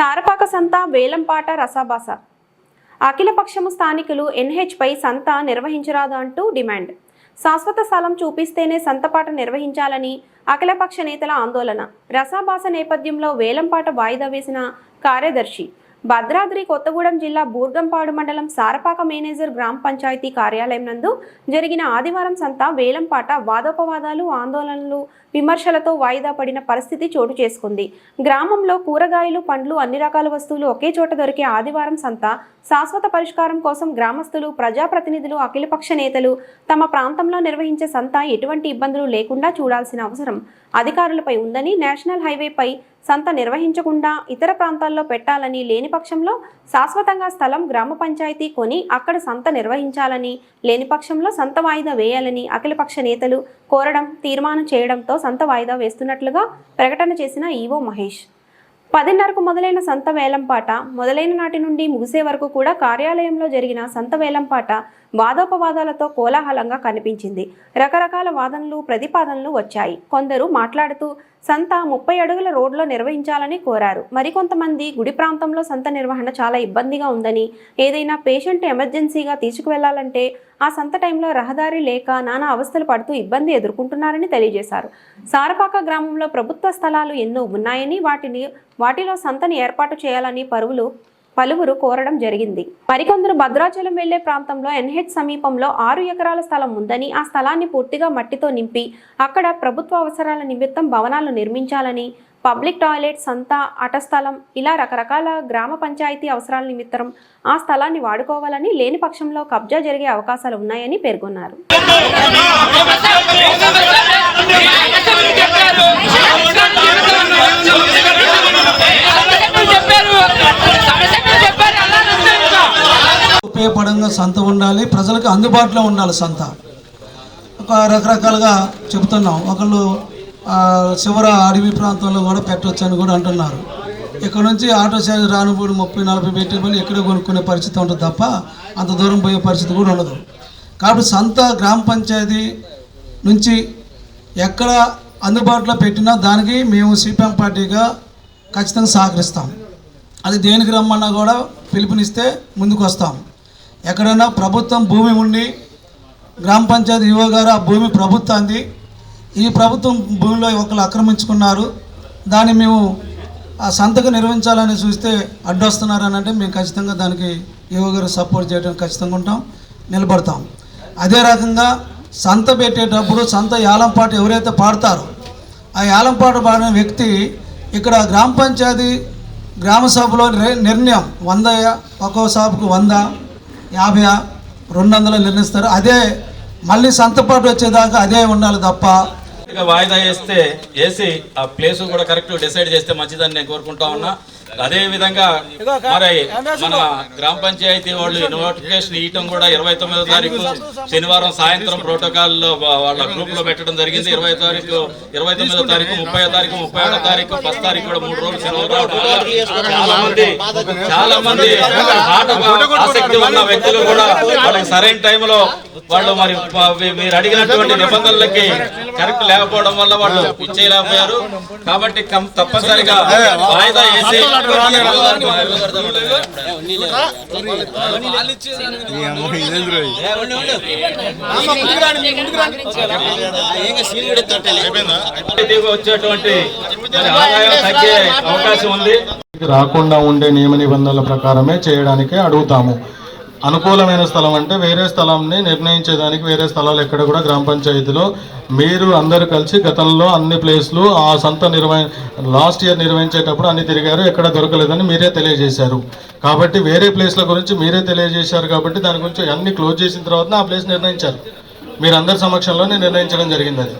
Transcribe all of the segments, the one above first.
సారపాక సంత వేలంపాట రసాబాస. అఖిలపక్షము స్థానికులు ఎన్హెచ్పై సంత నిర్వహించరాదు అంటూ డిమాండ్. శాశ్వత స్థలం చూపిస్తేనే సంతపాట నిర్వహించాలని అఖిలపక్ష నేతల ఆందోళన. రసాబాస నేపథ్యంలో వేలంపాట వాయిదా వేసిన కార్యదర్శి భద్రాద్రి కొత్తగూడెం జిల్లా బూర్గంపాడు మండలం సారపాక మేనేజర్ గ్రామ పంచాయతీ కార్యాలయం నందు జరిగిన ఆదివారం సంత వేలంపాట వాదోపవాదాలు ఆందోళనలు విమర్శలతో వాయిదా పడిన పరిస్థితి చోటు చేసుకుంది. గ్రామంలో కూరగాయలు పండ్లు అన్ని రకాల వస్తువులు ఒకే చోట దొరికే ఆదివారం సంత శాశ్వత పరిష్కారం కోసం గ్రామస్తులు ప్రజాప్రతినిధులు అఖిలపక్ష నేతలు తమ ప్రాంతంలో నిర్వహించే సంత ఎటువంటి ఇబ్బందులు లేకుండా చూడాల్సిన అవసరం అధికారులపై ఉందని నేషనల్ హైవేపై సంత నిర్వహించకుండా ఇతర ప్రాంతాల్లో పెట్టాలని లేని పక్షంలో శాశ్వతంగా స్థలం గ్రామ పంచాయతీ కొని అక్కడ సంత నిర్వహించాలని లేని పక్షంలో సంత వాయిదా వేయాలని అఖిలపక్ష నేతలు కోరడం తీర్మానం చేయడంతో సంత వాయిదా వేస్తున్నట్లుగా ప్రకటన చేసిన ఈవో మహేష్. పదిన్నరకు మొదలైన సంత వేలంపాట మొదలైన నాటి నుండి ముగిసే వరకు కూడా కార్యాలయంలో జరిగిన సంత వేలంపాట వాదోపవాదాలతో కోలాహలంగా కనిపించింది. రకరకాల వాదనలు ప్రతిపాదనలు వచ్చాయి. కొందరు మాట్లాడుతూ సంత ముప్పై అడుగుల రోడ్లో నిర్వహించాలని కోరారు. మరికొంతమంది గుడి ప్రాంతంలో సంత నిర్వహణ చాలా ఇబ్బందిగా ఉందని ఏదైనా పేషెంట్ ఎమర్జెన్సీగా తీసుకువెళ్ళాలంటే ఆ సంత టైంలో రహదారి లేక నానా అవస్థలు పడుతూ ఇబ్బంది ఎదుర్కొంటున్నారని తెలియజేశారు. సారపాక గ్రామంలో ప్రభుత్వ స్థలాలు ఎన్నో ఉన్నాయని వాటిని వాటిలో సంతని ఏర్పాటు చేయాలని పరువులు పలువురు కోరడం జరిగింది. మరికొందరు భద్రాచలం వెళ్ళే ప్రాంతంలో ఎన్హెచ్ సమీపంలో ఆరు ఎకరాల స్థలం ఉందని ఆ స్థలాన్ని పూర్తిగా మట్టితో నింపి అక్కడ ప్రభుత్వ అవసరాల నిమిత్తం భవనాలు నిర్మించాలని పబ్లిక్ టాయిలెట్ సంత అటస్థలం ఇలా రకరకాల గ్రామ పంచాయతీ అవసరాల నిమిత్తం ఆ స్థలాన్ని వాడుకోవాలని లేని పక్షంలో కబ్జా జరిగే అవకాశాలు ఉన్నాయని పేర్కొన్నారు. ఉపయోగపడంగా సంత ఉండాలి ప్రజలకు అందుబాటులో ఉండాలి సంత. ఒక రకరకాలుగా చెబుతున్నాం. ఒకళ్ళు శివర అడవి ప్రాంతంలో కూడా పెట్టవచ్చు అని కూడా అంటున్నారు. ఇక్కడ నుంచి ఆటో చార్జ్ రానుబోడు ముప్పై నలభై పెట్టే మళ్ళీ ఎక్కడ కొనుక్కునే పరిస్థితి ఉంటుంది తప్ప అంత దూరం పోయే పరిస్థితి కూడా ఉండదు. కాబట్టి సంత గ్రామ పంచాయతీ నుంచి ఎక్కడ అందుబాటులో పెట్టినా దానికి మేము సిపిఎం పార్టీగా ఖచ్చితంగా సహకరిస్తాం. అది దేనికి రమ్మన్నా కూడా పిలుపునిస్తే ముందుకు వస్తాం ఎక్కడైనా ప్రభుత్వం భూమి ఉండి గ్రామ పంచాయతీ యువ గారు ఆ భూమి ప్రభుత్వాన్ని ఈ ప్రభుత్వం భూమిలో ఒకరు ఆక్రమించుకున్నారు. దాన్ని మేము ఆ సంతకు నిర్వహించాలని చూస్తే అడ్డొస్తున్నారని అంటే మేము ఖచ్చితంగా దానికి యువ గారు సపోర్ట్ చేయడం ఖచ్చితంగా ఉంటాం నిలబడతాం. అదే రకంగా సంత పెట్టేటప్పుడు సంత యాలంపాట ఎవరైతే పాడతారో ఆ యాలంపాట పాడిన వ్యక్తి ఇక్కడ గ్రామ పంచాయతీ గ్రామ సభలో నిర్ణయం వంద ఒక్కో సభకు వంద యాభై రెండు వందలు నిర్ణయిస్తారు. అదే మళ్ళీ సంతపాటు వచ్చేదాకా అదే ఉండాలి తప్ప. వాయిదా వేస్తే వేసి ఆ ప్లేస్ కూడా కరెక్ట్ డిసైడ్ చేస్తే మంచిదని నేను కోరుకుంటా ఉన్నా. అదే విధంగా మరి మన గ్రామ పంచాయతీ వాళ్ళు నోటిఫికేషన్ ఇవ్వటం కూడా ఇరవై తొమ్మిదో తారీఖు శనివారం సాయంత్రం ప్రోటోకాల్లో వాళ్ళ గ్రూప్లో పెట్టడం జరిగింది. ఇరవై తారీఖు ఇరవై తొమ్మిదో తారీఖు ముప్పై తారీఖు ముప్పై ఒకటో తారీఖు ఫస్ట్ తారీఖు కూడా మూడు రోజులు సెలవు రావడం వల్ల చాలా మంది చాలా మంది ఆసక్తి ఉన్న వ్యక్తులు కూడా వాళ్ళకి సరైన టైంలో వాళ్ళు మరి మీరు అడిగినటువంటి నిబంధనలకి కరెక్ట్ లేకపోవడం వల్ల వాళ్ళు ఇచ్చేయలేకపోయారు కాబట్టి తప్పనిసరిగా వాయిదా వేసి వచ్చేటువంటి ఆదాయం తగ్గే అవకాశం ఉంది రాకుండా ఉండే నియమ నిబంధనల ప్రకారమే చేయడానికి అడుగుతాము అనుకూలమైన స్థలం అంటే వేరే స్థలంని నిర్ణయించేదానికి వేరే స్థలాలు ఎక్కడ కూడా గ్రామ పంచాయతీలో మీరు అందరు కలిసి గతంలో అన్ని ప్లేస్లు ఆ సంత నిర్వహి లాస్ట్ ఇయర్ నిర్వహించేటప్పుడు అన్ని తిరిగారు ఎక్కడ దొరకలేదని మీరే తెలియజేశారు. కాబట్టి వేరే ప్లేస్ల గురించి మీరే తెలియజేశారు కాబట్టి దాని గురించి అన్ని క్లోజ్ చేసిన తర్వాత ఆ ప్లేస్ నిర్ణయించారు. మీరు అందరి సమక్షంలోనే నిర్ణయించడం జరిగింది అది.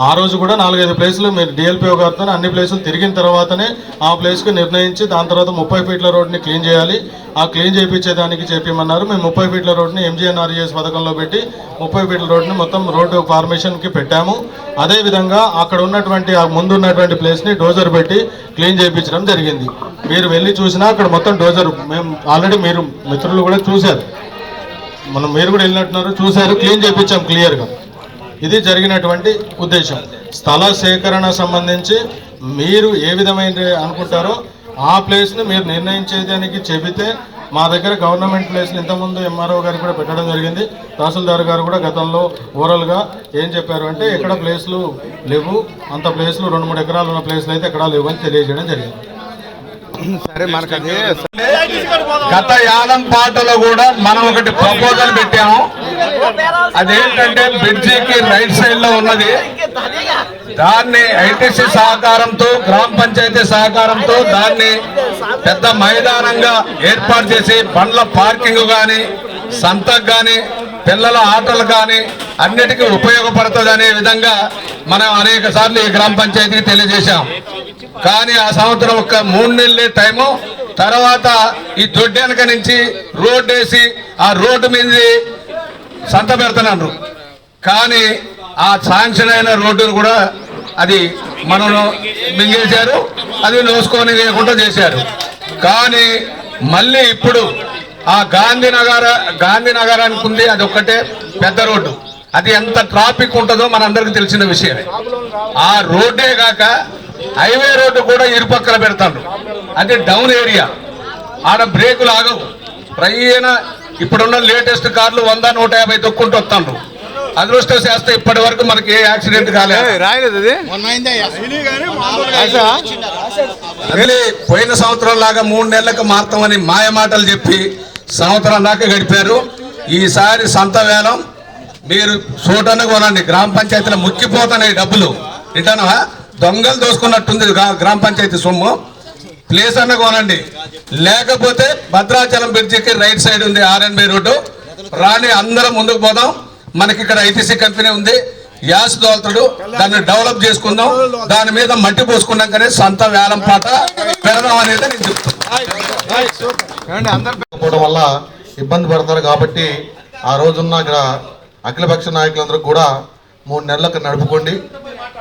ఆ రోజు కూడా నాలుగైదు ప్లేసులు మీరు డిఎల్పిఓ గారితో అన్ని ప్లేసులు తిరిగిన తర్వాతనే ఆ ప్లేస్కి నిర్ణయించి దాని తర్వాత ముప్పై ఫీట్ల రోడ్ని క్లీన్ చేయాలి. ఆ క్లీన్ చేయించేదానికి చెప్పమన్నారు. మేము ముప్పై ఫీట్ల రోడ్ని ఎంజీఎన్ఆర్ఈఎస్ పథకంలో పెట్టి ముప్పై ఫీట్ల రోడ్ని మొత్తం రోడ్డు ఫార్మేషన్కి పెట్టాము. అదేవిధంగా అక్కడ ఉన్నటువంటి ఆ ముందు ఉన్నటువంటి ప్లేస్ని డోజర్ పెట్టి క్లీన్ చేయించడం జరిగింది. మీరు వెళ్ళి చూసినా అక్కడ మొత్తం డోజర్ మేము ఆల్రెడీ మీరు మిత్రులు కూడా చూశారు. మనం మీరు కూడా వెళ్ళినట్టున్నారు. చూశారు. క్లీన్ చేయించాం క్లియర్గా. ఇది జరిగినటువంటి ఉద్దేశం. స్థల సేకరణ సంబంధించి మీరు ఏ విధమైన అనుకుంటారో ఆ ప్లేస్ని మీరు నిర్ణయించేదానికి చెబితే మా దగ్గర గవర్నమెంట్ ప్లేస్ని ఇంతకుముందు ఎంఆర్ఓ గారు కూడా పెట్టడం జరిగింది. తహసీల్దార్ గారు కూడా గతంలో ఓవరాల్గా ఏం చెప్పారు అంటే ఎక్కడ ప్లేస్లు లేవు అంత ప్లేస్లు రెండు మూడు ఎకరాలు ఉన్న ప్లేస్లు అయితే ఎక్కడా లేవు అని తెలియజేయడం జరిగింది. సరే మనకు అది గత యాదం పాటలో కూడా మనం ఒకటి ప్రపోజల్ పెట్టాము. అదేంటంటే బ్రిడ్జికి రైట్ సైడ్లో ఉన్నది. దాన్ని ఐటీసీ సహకారంతో గ్రామ పంచాయతీ సహకారంతో దాన్ని పెద్ద మైదానంగా ఏర్పాటు చేసి బండ్ల పార్కింగ్ కానీ సంతకు కానీ పిల్లల ఆటలు కానీ అన్నిటికీ ఉపయోగపడుతుంది అనే విధంగా మనం అనేక సార్లు ఈ గ్రామ పంచాయతీకి తెలియజేశాం. కానీ ఆ సంవత్సరం ఒక మూడు నెలలే టైము. తర్వాత ఈ దొడ్డెనక నుంచి రోడ్డు వేసి ఆ రోడ్డు మీద సంత పెడుతున్నారు కానీ ఆ శాంక్షన్ అయిన రోడ్డును కూడా అది మనలో మింగేశారు అది నోసుకొని లేకుండా చేశారు. కానీ మళ్ళీ ఇప్పుడు ఆ గాంధీనగర గాంధీనగరానికి ఉంది అది ఒక్కటే పెద్ద రోడ్డు. అది ఎంత ట్రాఫిక్ ఉంటుందో మనందరికీ తెలిసిన విషయమే. ఆ రోడ్డే కాక హైవే రోడ్డు కూడా ఇరుపక్కల పెడతారు. అది డౌన్ ఏరియా. ఆడ బ్రేకులు ఆగవు. ప్రయ్యన ఇప్పుడున్న లేటెస్ట్ కార్లు వంద నూట యాభై తొక్కుంటూ వస్తాను అదృష్టం చేస్తే ఇప్పటి వరకు మనకి ఏ యాక్సిడెంట్ కాలేదు. రాయలేదు అది పోయిన సంవత్సరం లాగా మూడు నెలలకు మారుతామని మాయ మాటలు చెప్పి సంవత్సరం దాకా గడిపారు. ఈసారి సంత వేలం. మీరు చూడటానికి కొనండి. గ్రామ పంచాయతీలో ముక్కిపోతున్నాయి డబ్బులు. వింటానా దొంగలు దోసుకున్నట్టుంది గ్రా- గ్రామ పంచాయతీ సొమ్ము. ప్లేస్ అన్న కొనండి. లేకపోతే భద్రాచలం బ్రిడ్జికి రైట్ సైడ్ ఉంది ఆర్ఎన్బి రోడ్డు రాని అందరం ముందుకు పోదాం. మనకి ఇక్కడ ఐటీసీ కంపెనీ ఉంది. యాస్ దోల్తుడు. దాన్ని డెవలప్ చేసుకుందాం. దాని మీద మట్టి పోసుకున్నాకనే సంత వేలం పాట పెడదాం అనేది నేను చెప్తాను పోవడం వల్ల ఇబ్బంది పడతారు కాబట్టి ఆ రోజున్న ఇక్కడ అఖిలపక్ష నాయకులందరూ కూడా మూడు నెలలకు నడుపుకోండి.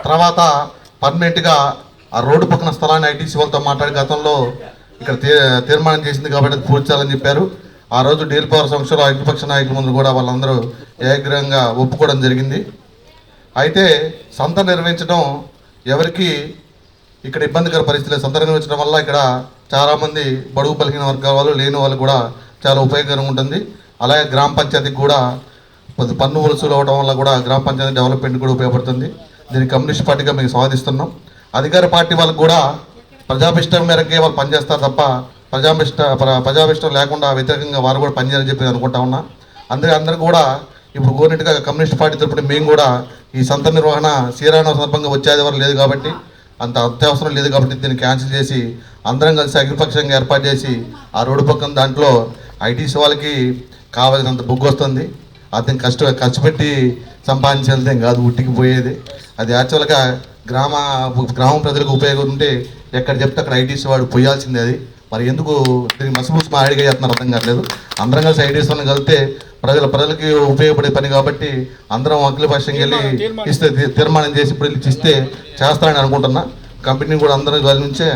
తర్వాత పర్మనెంట్గా ఆ రోడ్డు పక్కన స్థలాన్ని ఐటీసీ వాళ్ళతో మాట్లాడి గతంలో ఇక్కడ తీ తీర్మానం చేసింది కాబట్టి అది పూర్తి చెప్పారు. ఆ రోజు డీల్ పవర్ సంస్థలో అఖిలపక్ష నాయకుల ముందు కూడా వాళ్ళందరూ ఏగ్రహంగా ఒప్పుకోవడం జరిగింది. అయితే సంత నిర్వహించడం ఎవరికి ఇక్కడ ఇబ్బందికర పరిస్థితులు సంత నిర్వహించడం వల్ల ఇక్కడ చాలామంది బడుగు బలిగిన వర్గాల వాళ్ళు లేని వాళ్ళు కూడా చాలా ఉపయోగకరంగా ఉంటుంది. అలాగే గ్రామ పంచాయతీకి కూడా కొద్ది పన్ను వలసలు అవ్వడం వల్ల కూడా గ్రామ పంచాయతీ డెవలప్మెంట్ కూడా ఉపయోగపడుతుంది. దీన్ని కమ్యూనిస్ట్ పార్టీగా మేము స్వాదిస్తున్నాం అధికార పార్టీ వాళ్ళకు కూడా ప్రజాభిష్టం మేరకే వాళ్ళు పనిచేస్తారు తప్ప ప్రజాభిష్ట ప్రజాభిష్టం లేకుండా వ్యతిరేకంగా వారు కూడా పనిచేయాలని చెప్పి అనుకుంటా ఉన్నా. అందుకే అందరూ కూడా ఇప్పుడు కోరినట్టుగా కమ్యూనిస్ట్ పార్టీ తరపున మేము కూడా ఈ సంత నిర్వహణ శ్రీరామ సందర్భంగా వచ్చేది వరకు లేదు కాబట్టి అంత అత్యవసరం లేదు కాబట్టి దీన్ని క్యాన్సిల్ చేసి అందరం కలిసి అగ్రిపక్షంగా ఏర్పాటు చేసి ఆ రోడ్డు పక్కన దాంట్లో ఐటీసీ వాళ్ళకి కావాల్సినంత బొగ్గు వస్తుంది. అతను కష్ట ఖర్చు పెట్టి సంపాదించేది కాదు ఉట్టికి పోయేది. అది యాక్చువల్గా గ్రామ గ్రామం ప్రజలకు ఉపయోగం ఉంటే ఎక్కడ చెప్తే అక్కడ ఐటీసీ వాడు పోయాల్సిందే అది. మరి ఎందుకు దీనికి మసమూసి మా అడిగా చేస్తున్నారు అర్థం కావట్లేదు. అందరం కలిసి ఐటీసీ వాళ్ళని కలిస్తే ప్రజల ప్రజలకి ఉపయోగపడే పని కాబట్టి అందరం అఖిల పక్షంగా వెళ్ళి ఇస్తే తీర్మానం చేసి ఇప్పుడు వెళ్ళి ఇస్తే చేస్తారని అనుకుంటున్నా. కంపెనీ కూడా అందరం నుంచే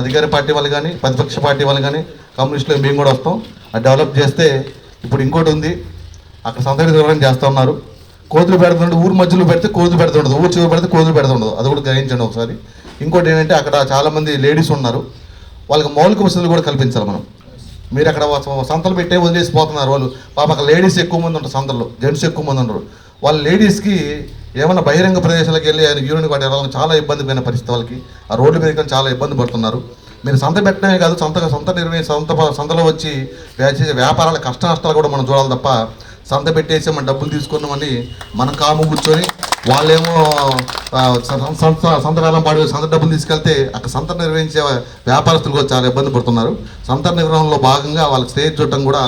అధికార పార్టీ వాళ్ళు కానీ ప్రతిపక్ష పార్టీ వాళ్ళు కానీ కమ్యూనిస్టులు మేము కూడా వస్తాం. అది డెవలప్ చేస్తే ఇప్పుడు ఇంకోటి ఉంది. అక్కడ నిర్వహణ చేస్తూ ఉన్నారు. కోతులు పెడుతుండదు ఊరు మధ్యలో పెడితే కోతులు పెడుతుండదు ఊరు చివరి పెడితే కోతులు పెడుతుండదు అది కూడా గ్రహించండి ఒకసారి. ఇంకోటి ఏంటంటే అక్కడ చాలామంది లేడీస్ ఉన్నారు. వాళ్ళకి మౌలిక వసతులు కూడా కల్పించాలి మనం. మీరు అక్కడ సంతలు పెట్టే వదిలేసి పోతున్నారు వాళ్ళు. పాప అక్కడ లేడీస్ ఎక్కువ మంది ఉంటారు సంతల్లో జెంట్స్ ఎక్కువ మంది ఉంటారు. వాళ్ళ లేడీస్కి ఏమైనా బహిరంగ ప్రదేశాలకు వెళ్ళి ఆయన యూనిట్ వాటి వెళ్ళాలని చాలా ఇబ్బంది పోయిన పరిస్థితి వాళ్ళకి. ఆ రోడ్డు మీద చాలా ఇబ్బంది పడుతున్నారు. మీరు సంత పెట్టడమే కాదు సొంత సొంత నిర్వహి సొంత సంతలో వచ్చి చేసే వ్యాపారాల కష్ట నష్టాలు కూడా మనం చూడాలి తప్ప సంత పెట్టేసి మన డబ్బులు తీసుకున్నామని మన కాము కూర్చొని వాళ్ళేమో సంత సంత వేలం పాడి సంత డబ్బులు తీసుకెళ్తే అక్కడ సంత నిర్వహించే వ్యాపారస్తులు కూడా చాలా ఇబ్బంది పడుతున్నారు. సంత నిర్వహణలో భాగంగా వాళ్ళకి స్టేజ్ చూడటం కూడా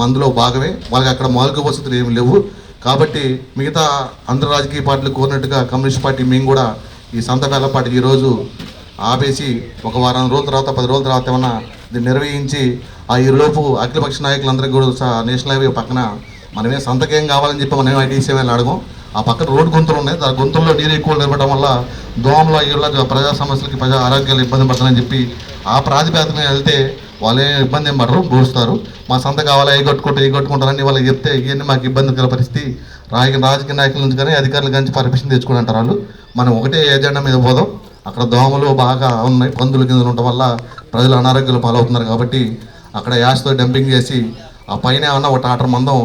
మందులో భాగమే. వాళ్ళకి అక్కడ మౌలిక వసతులు ఏమి లేవు. కాబట్టి మిగతా అందరు రాజకీయ పార్టీలు కోరినట్టుగా కమ్యూనిస్ట్ పార్టీ మేము కూడా ఈ సంత వేలపాటికి ఈరోజు ఆపేసి ఒక వారం రోజుల తర్వాత పది రోజుల తర్వాత ఏమన్నా దీన్ని నిర్వహించి ఆ ఈలోపు అఖిలపక్ష నాయకులందరికీ కూడా నేషనల్ హైవే పక్కన మనమే సంతకేం కావాలని చెప్పి మనం ఐటీసీ వెళ్ళి అడగం. ఆ పక్కన రోడ్డు గుంతలు ఉన్నాయి. ఆ గుంతల్లో నీరు ఎక్కువ నిలబడడం వల్ల దోమలు ఇళ్ళ ప్రజా సమస్యలకి ప్రజా ఆరోగ్యాలు ఇబ్బంది పడతారని చెప్పి ఆ ప్రాతిపదికన వెళ్తే వాళ్ళే ఇబ్బంది ఏం పడరు భూస్తారు మా సంత కావాలా ఏ కొట్టుకుంటే ఏ కొట్టుకుంటారని వాళ్ళకి చెప్తే ఇవన్నీ మాకు ఇబ్బందికర పరిస్థితి. రాజకీయ రాజకీయ నాయకుల నుంచి కానీ అధికారుల నుంచి పర్మిషన్ తెచ్చుకుని అంటారు వాళ్ళు. మనం ఒకటే ఏజెండా మీద పోదాం. అక్కడ దోమలు బాగా ఉన్నాయి పందుల కింద ఉండటం వల్ల ప్రజలు అనారోగ్యాలు పాలవుతున్నారు కాబట్టి అక్కడ యాష్తో డంపింగ్ చేసి ఆ పైన ఏమన్నా ఒక టాటర్ మందం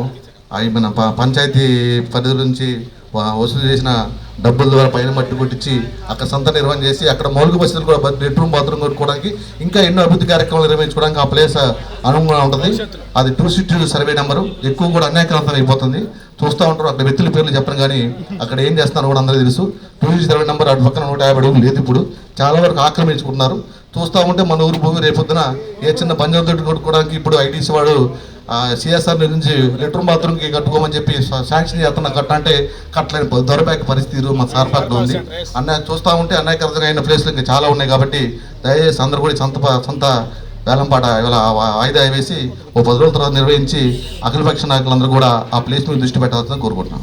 అవి మన ప- పంచాయతీ పరిధి నుంచి వసూలు చేసిన డబ్బుల ద్వారా పైన మట్టి కొట్టించి అక్కడ సంత నిర్వహణ చేసి అక్కడ మౌలిక వసతులు కూడా బెడ్రూమ్ బాత్రూమ్ కొట్టుకోవడానికి ఇంకా ఎన్నో అభివృద్ధి కార్యక్రమాలు నిర్వహించుకోవడానికి ఆ ప్లేస్ అనుగుణంగా ఉంటుంది. అది టూ సిటీ సర్వే నెంబరు. ఎక్కువ కూడా అన్యాక్రాంతం అయిపోతుంది. చూస్తూ ఉంటారు. అక్కడ వ్యక్తుల పేర్లు చెప్పను కానీ అక్కడ ఏం చేస్తున్నారు కూడా అందరికీ తెలుసు. టూ సిటీ సర్వే నెంబర్ అటు పక్కన నూట యాభై అడుగులు లేదు ఇప్పుడు. చాలా వరకు ఆక్రమించుకుంటున్నారు. చూస్తూ ఉంటే మన ఊరు భూమి రేపొద్దున ఏ చిన్న పంజాబ్ తోటి కొట్టుకోవడానికి ఇప్పుడు ఐటీసీ వాడు సిఎస్ఆర్ నుంచి లెటర్ బాత్రూమ్కి కట్టుకోమని చెప్పి శాంక్షన్ చేస్తున్న కట్ట అంటే కట్టలేని దొరపాక పరిస్థితి మా సార్ సార్పాక్లో ఉంది. అన్న చూస్తూ ఉంటే అన్యాయకరంగా ప్లేస్లు ఇంకా చాలా ఉన్నాయి కాబట్టి దయచేసి అందరూ కూడా సొంత సొంత వేలంపాట ఇలా వా- వాయిదా వేసి ఓ పది రోజుల తర్వాత నిర్వహించి అఖిలపక్ష నాయకులందరూ కూడా ఆ ప్లేస్ మీద దృష్టి పెట్టాల్సిందని కోరుకుంటున్నాం.